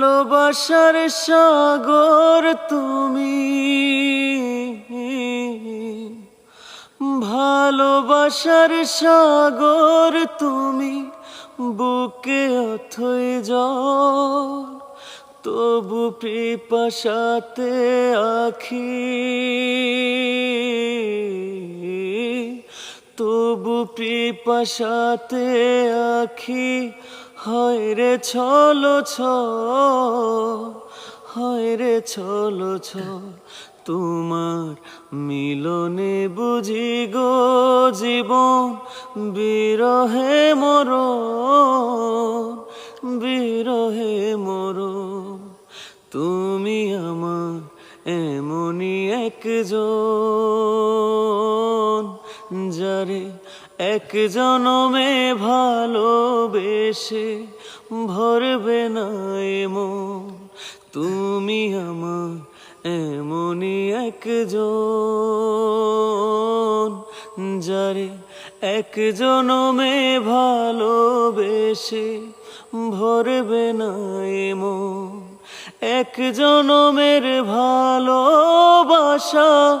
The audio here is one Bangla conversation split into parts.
ভালোবাসার সাগর তুমি। ভালোবাসার সাগর তুমি। বুকে অথই জল তবু পিপাসাতে আখি। তবু পিপাসাতে আখি, হয় রে ছলো হয় রে ছলো তোমার মিলনে বুঝি গো জীবন, বিরহে মর বিরহে মর তুমি আমার এমনই একজন। যারে এক জনমে ভালোবেসে ভরবে না এমন। তুমি আমার এমনই একজন। যারে এক জনমে ভালোবেসে ভরবে না এমন। এক জনমের ভালোবাসা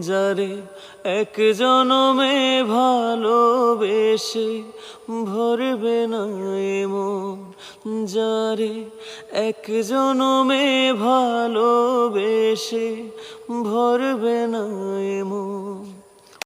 যারে এক জনমে ভালোবেসে ভরবে না মন যারে এক জনমে ভালোবেসে ভরবে না এমন।